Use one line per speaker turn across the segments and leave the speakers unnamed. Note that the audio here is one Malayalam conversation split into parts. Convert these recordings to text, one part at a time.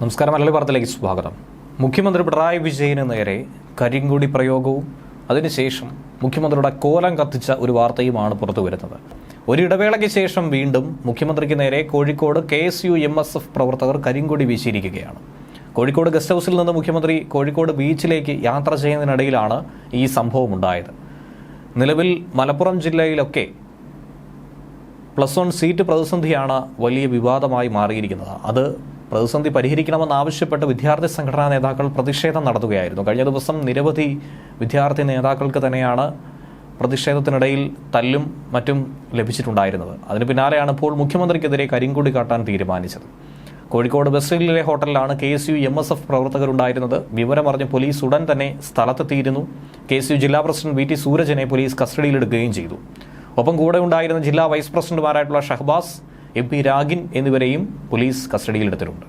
നമസ്കാരം മലയാളി വാർത്തയിലേക്ക് സ്വാഗതം. മുഖ്യമന്ത്രി പിണറായി വിജയന് നേരെ കരിങ്കുടി പ്രയോഗവും അതിനുശേഷം മുഖ്യമന്ത്രിയുടെ കോലം കത്തിച്ച ഒരു വാർത്തയുമാണ് പുറത്തു വരുന്നത്. ഒരു ഇടവേളയ്ക്ക് ശേഷം വീണ്ടും മുഖ്യമന്ത്രിക്ക് നേരെ Kozhikode K S U M S F പ്രവർത്തകർ കരിങ്കുടി വീശിയിരിക്കുകയാണ്. കോഴിക്കോട് ഗസ്റ്റ് ഹൗസിൽ നിന്ന് മുഖ്യമന്ത്രി കോഴിക്കോട് ബീച്ചിലേക്ക് യാത്ര ചെയ്യുന്നതിനിടയിലാണ് ഈ സംഭവം ഉണ്ടായത്. നിലവിൽ മലപ്പുറം ജില്ലയിലൊക്കെ പ്ലസ് വൺ സീറ്റ് പ്രതിസന്ധിയാണ് വലിയ വിവാദമായി മാറിയിരിക്കുന്നത്. അത് പ്രതിസന്ധി പരിഹരിക്കണമെന്നാവശ്യപ്പെട്ട് വിദ്യാർത്ഥി സംഘടനാ നേതാക്കൾ പ്രതിഷേധം നടത്തുകയായിരുന്നു. കഴിഞ്ഞ ദിവസം നിരവധി വിദ്യാർത്ഥി നേതാക്കൾക്ക് തന്നെയാണ് പ്രതിഷേധത്തിനിടയിൽ തല്ലും മറ്റും ലഭിച്ചിട്ടുണ്ടായിരുന്നത്. അതിന് പിന്നാലെയാണ് ഇപ്പോൾ മുഖ്യമന്ത്രിക്കെതിരെ കരിങ്കൊടി കാട്ടാൻ തീരുമാനിച്ചത്. കോഴിക്കോട് ബസ്റ്റിലെ ഹോട്ടലിലാണ് K S U M S F പ്രവർത്തകരുണ്ടായിരുന്നത്. വിവരമറിഞ്ഞ് പോലീസ് ഉടൻ തന്നെ സ്ഥലത്തെത്തിയിരുന്നു. കെ എസ് യു ജില്ലാ പ്രസിഡന്റ് വി ടി സൂരജിനെ പോലീസ് കസ്റ്റഡിയിലെടുക്കുകയും ചെയ്തു. ഒപ്പം കൂടെ ഉണ്ടായിരുന്ന ജില്ലാ വൈസ് പ്രസിഡന്റുമാരായിട്ടുള്ള ഷഹബാസ് എം പി രാഗിൻ എന്നിവരെയും പോലീസ് കസ്റ്റഡിയിലെടുത്തിട്ടുണ്ട്.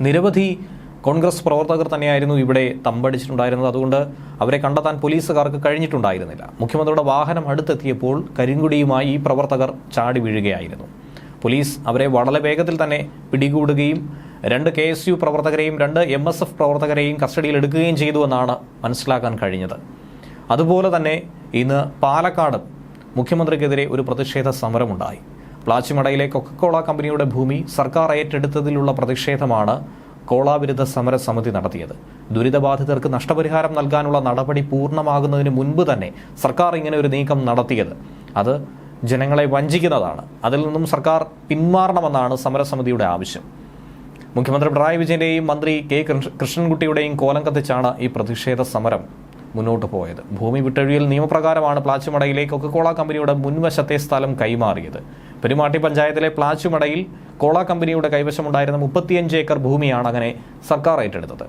നിരവധി കോൺഗ്രസ് പ്രവർത്തകർ തന്നെയായിരുന്നു ഇവിടെ തമ്പടിച്ചിട്ടുണ്ടായിരുന്നത്. അതുകൊണ്ട് അവരെ കണ്ടെത്താൻ പോലീസുകാർക്ക് കഴിഞ്ഞിട്ടുണ്ടായിരുന്നില്ല. മുഖ്യമന്ത്രിയുടെ വാഹനം അടുത്തെത്തിയപ്പോൾ കരിങ്കുടിയുമായി ഈ പ്രവർത്തകർ ചാടി വീഴുകയായിരുന്നു. പോലീസ് അവരെ വളരെ വേഗത്തിൽ തന്നെ പിടികൂടുകയും രണ്ട് കെ എസ് യു പ്രവർത്തകരെയും രണ്ട് എം എസ് എഫ് പ്രവർത്തകരെയും കസ്റ്റഡിയിലെടുക്കുകയും ചെയ്തുവെന്നാണ് മനസ്സിലാക്കാൻ കഴിഞ്ഞത്. അതുപോലെ തന്നെ ഇന്ന് പാലക്കാട് മുഖ്യമന്ത്രിക്കെതിരെ ഒരു പ്രതിഷേധ സമരമുണ്ടായി. പ്ലാച്ചിമടയിലെ കൊക്കക്കോള കമ്പനിയുടെ ഭൂമി സർക്കാർ ഏറ്റെടുത്തതിലുള്ള പ്രതിഷേധമാണ് കോളാവിരുദ്ധ സമരസമിതി സമര സമിതി നടത്തിയത്. ദുരിതബാധിതർക്ക് നഷ്ടപരിഹാരം നൽകാനുള്ള നടപടി പൂർണമാകുന്നതിന് മുൻപ് തന്നെ സർക്കാർ ഇങ്ങനെ ഒരു നീക്കം നടത്തിയത്. അത് ജനങ്ങളെ വഞ്ചിക്കുന്നതാണ്. അതിൽ നിന്നും സർക്കാർ പിന്മാറണമെന്നാണ് സമരസമിതിയുടെ ആവശ്യം. മുഖ്യമന്ത്രി പിണറായി വിജയന്റെയും മന്ത്രി കെ കൃഷ്ണൻകുട്ടിയുടെയും കോലം കത്തിച്ചാണ് ഈ പ്രതിഷേധ സമരം മുന്നോട്ട് പോയത്. ഭൂമി വിട്ടൊഴിയൽ നിയമപ്രകാരമാണ് പ്ലാച്ചിമടയിലെ കൊക്കക്കോള കമ്പനിയുടെ മുൻവശത്തെ സ്ഥലം കൈമാറിയത്. പെരുമാട്ടി പഞ്ചായത്തിലെ പ്ലാച്ചുമടയിൽ കോള കമ്പനിയുടെ കൈവശമുണ്ടായിരുന്ന മുപ്പത്തിയഞ്ച് ഏക്കർ ഭൂമിയാണ് അങ്ങനെ സർക്കാർ ഏറ്റെടുത്തത്.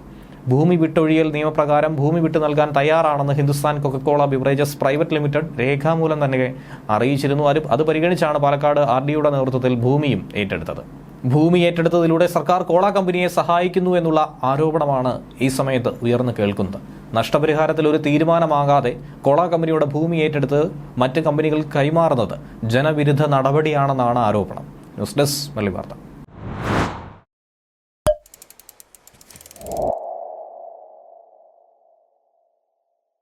ഭൂമി വിട്ടൊഴിയൽ നിയമപ്രകാരം ഭൂമി വിട്ടു നൽകാൻ തയ്യാറാണെന്ന് Hindustan Coca Cola Beverages Private Limited രേഖാമൂലം തന്നെ അറിയിച്ചിരുന്നു. അത് പരിഗണിച്ചാണ് പാലക്കാട് ആർ ഡിയുടെ നേതൃത്വത്തിൽ ഭൂമിയും ഏറ്റെടുത്തത്. ഭൂമി ഏറ്റെടുത്തതിലൂടെ സർക്കാർ കോള കമ്പനിയെ സഹായിക്കുന്നു എന്നുള്ള ആരോപണമാണ് ഈ സമയത്ത് ഉയർന്നു കേൾക്കുന്നത്. നഷ്ടപരിഹാരത്തിൽ ഒരു തീരുമാനമാകാതെ കൊള കമ്പനിയുടെ ഭൂമി ഏറ്റെടുത്ത് മറ്റ് കമ്പനികൾ കൈമാറുന്നത് ജനവിരുദ്ധ നടപടിയാണെന്നാണ് ആരോപണം. ന്യൂസ് ഡെസ്ക് മല്ലി വാർത്ത.